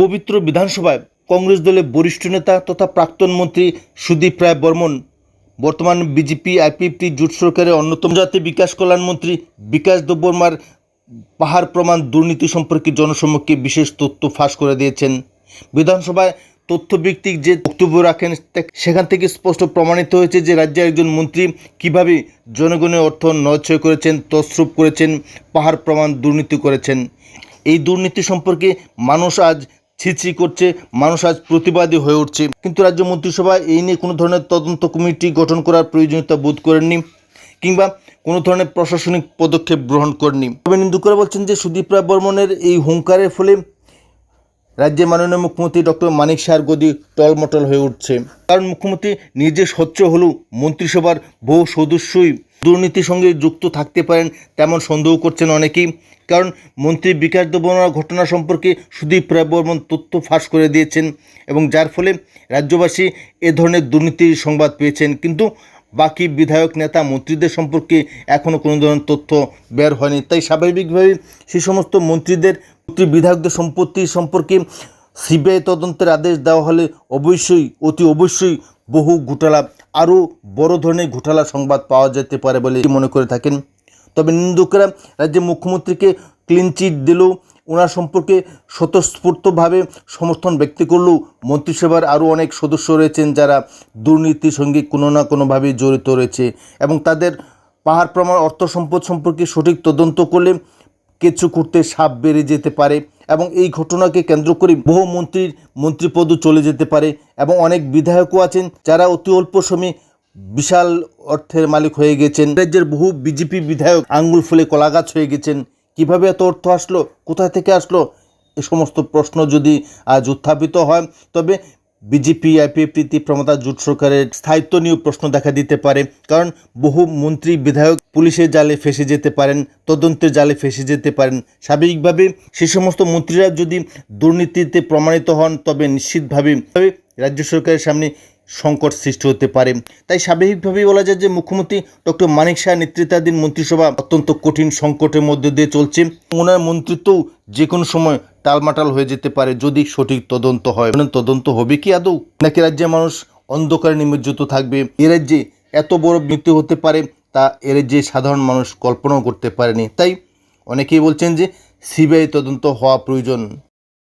পবিত্র বিধানসভায় কংগ্রেস দলের বরিষ্ঠ নেতা তথা প্রাক্তন মন্ত্রী সুদীপ রায় বর্মন, বর্তমান বিজেপি আইপিএফটি জোট সরকারের অন্যতম জাতীয় বিকাশ কল্যাণ মন্ত্রী বিকাশ দেববর্মার পাহাড় প্রমাণ দুর্নীতি সম্পর্কে জনসম্মুখে বিশেষ তথ্য ফাঁস করে দিয়েছেন। বিধানসভায় তথ্যভিত্তিক যে বক্তব্য রাখেন সেখান থেকে স্পষ্ট প্রমাণিত হয়েছে যে রাজ্যের একজন মন্ত্রী কীভাবে জনগণের অর্থ নয়ছয় করেছেন, তছরূপ করেছেন, পাহাড় প্রমাণ দুর্নীতি করেছেন। এই দুর্নীতি সম্পর্কে মানুষ আজ ছিছি করছে, মানুষ আজ প্রতিবাদী হয়ে উঠছে। কিন্তু রাজ্য মন্ত্রিসভা এই নিয়ে কোনো ধরনের তদন্ত কমিটি গঠন করার প্রয়োজনীয়তা বোধ করেননি, কিংবা কোনো ধরনের প্রশাসনিক পদক্ষেপ গ্রহণ করেনি তবে নিন্দুকরা বলছেন যে সুদীপ রায় বর্মনের এই হুঙ্কারের ফলে রাজ্যের মাননীয় মুখ্যমন্ত্রী ডক্টর মানিক শাহর গদি টলমটল হয়ে উঠছে। কারণ মুখ্যমন্ত্রী নিজে স্বচ্ছ হলেও মন্ত্রিসভার বহু সদস্যই দুর্নীতির সঙ্গে যুক্ত থাকতে পারেন তেমন সন্দেহ করছেন অনেকেই। কারণ মন্ত্রী বিকাশ দেবনার ঘটনা সম্পর্কে সুদীপ রায় বর্মন তথ্য ফাঁস করে দিয়েছেন এবং যার ফলে রাজ্যবাসী এ ধরনের দুর্নীতির সংবাদ পেয়েছেন। কিন্তু বাকি বিধায়ক, নেতা, মন্ত্রীদের সম্পর্কে এখনও কোনো ধরনের তথ্য বের হয়নি। তাই স্বাভাবিকভাবে সেই সমস্ত মন্ত্রীদের মন্ত্রী বিধায়কদের সম্পত্তি সম্পর্কে সিবিআই তদন্তের আদেশ দেওয়া হলে অবশ্যই, অতি অবশ্যই বহু ঘোটালা, আরও বড় ধরনের ঘোটালা সংবাদ পাওয়া যেতে পারে বলে মনে করে থাকেন। তবে নিন্দুকরা রাজ্যের মুখ্যমন্ত্রীকে ক্লিন চিট দিলেও ওনার সম্পর্কে স্বতঃস্ফূর্তভাবে সমর্থন ব্যক্ত করলেও মন্ত্রিসভার আরও অনেক সদস্য রয়েছেন যারা দুর্নীতির সঙ্গে কোনো না কোনোভাবে জড়িত রয়েছে এবং তাদের পাহাড় প্রমাণ, অর্থ সম্পদ সম্পর্কে সঠিক তদন্ত করলে কেঁচু করতে সাপ বেড়ে যেতে পারে এবং এই ঘটনাকে কেন্দ্র করে বহু মন্ত্রীর মন্ত্রীপদও চলে যেতে পারে এবং অনেক বিধায়কও আছেন যারা অতি অল্প সময়ে বিশাল অর্থের মালিক হয়ে গেছেন। রাজ্যের বহু বিজেপি বিধায়ক আঙ্গুল ফুলে কলাগাছ হয়ে গেছেন। কীভাবে এত অর্থ আসলো? কোথায় থেকে আসলো? এ সমস্ত প্রশ্ন যদি আজ উত্থাপিত হয়, তবে বিজেপি আইপিএফটিতে প্রমতা, জোট সরকারের স্থায়িত্ব নিয়েও প্রশ্ন দেখা দিতে পারে। কারণ বহু মন্ত্রী, বিধায়ক পুলিশের জালে ফেসে যেতে পারেন, তদন্তের জালে ফেসে যেতে পারেন। স্বাভাবিকভাবে সে সমস্ত মন্ত্রীরা যদি দুর্নীতিতে প্রমাণিত হন, তবে নিশ্চিতভাবে রাজ্য সরকারের সামনে সংকট সৃষ্টি হতে পারে। তাই স্বাভাবিকভাবেই বলা যায় যে মুখ্যমন্ত্রী ডক্টর মানিক শাহ নেতৃত্বাধীন মন্ত্রিসভা অত্যন্ত কঠিন সংকটের মধ্যে দিয়ে চলছে। ওনার মন্ত্রিত্বও যে কোনো সময় টালমাটাল হয়ে যেতে পারে যদি সঠিক তদন্ত হয়। মানে তদন্ত হবে কি আদৌ? নাকি রাজ্যের মানুষ অন্ধকারে নিমজ্জিত থাকবে? এ রাজ্যে এত বড় মৃত্যু হতে পারে তা এ রাজ্যে সাধারণ মানুষ কল্পনাও করতে পারেনি। তাই অনেকেই বলছেন যে সিবিআই তদন্ত হওয়া প্রয়োজন।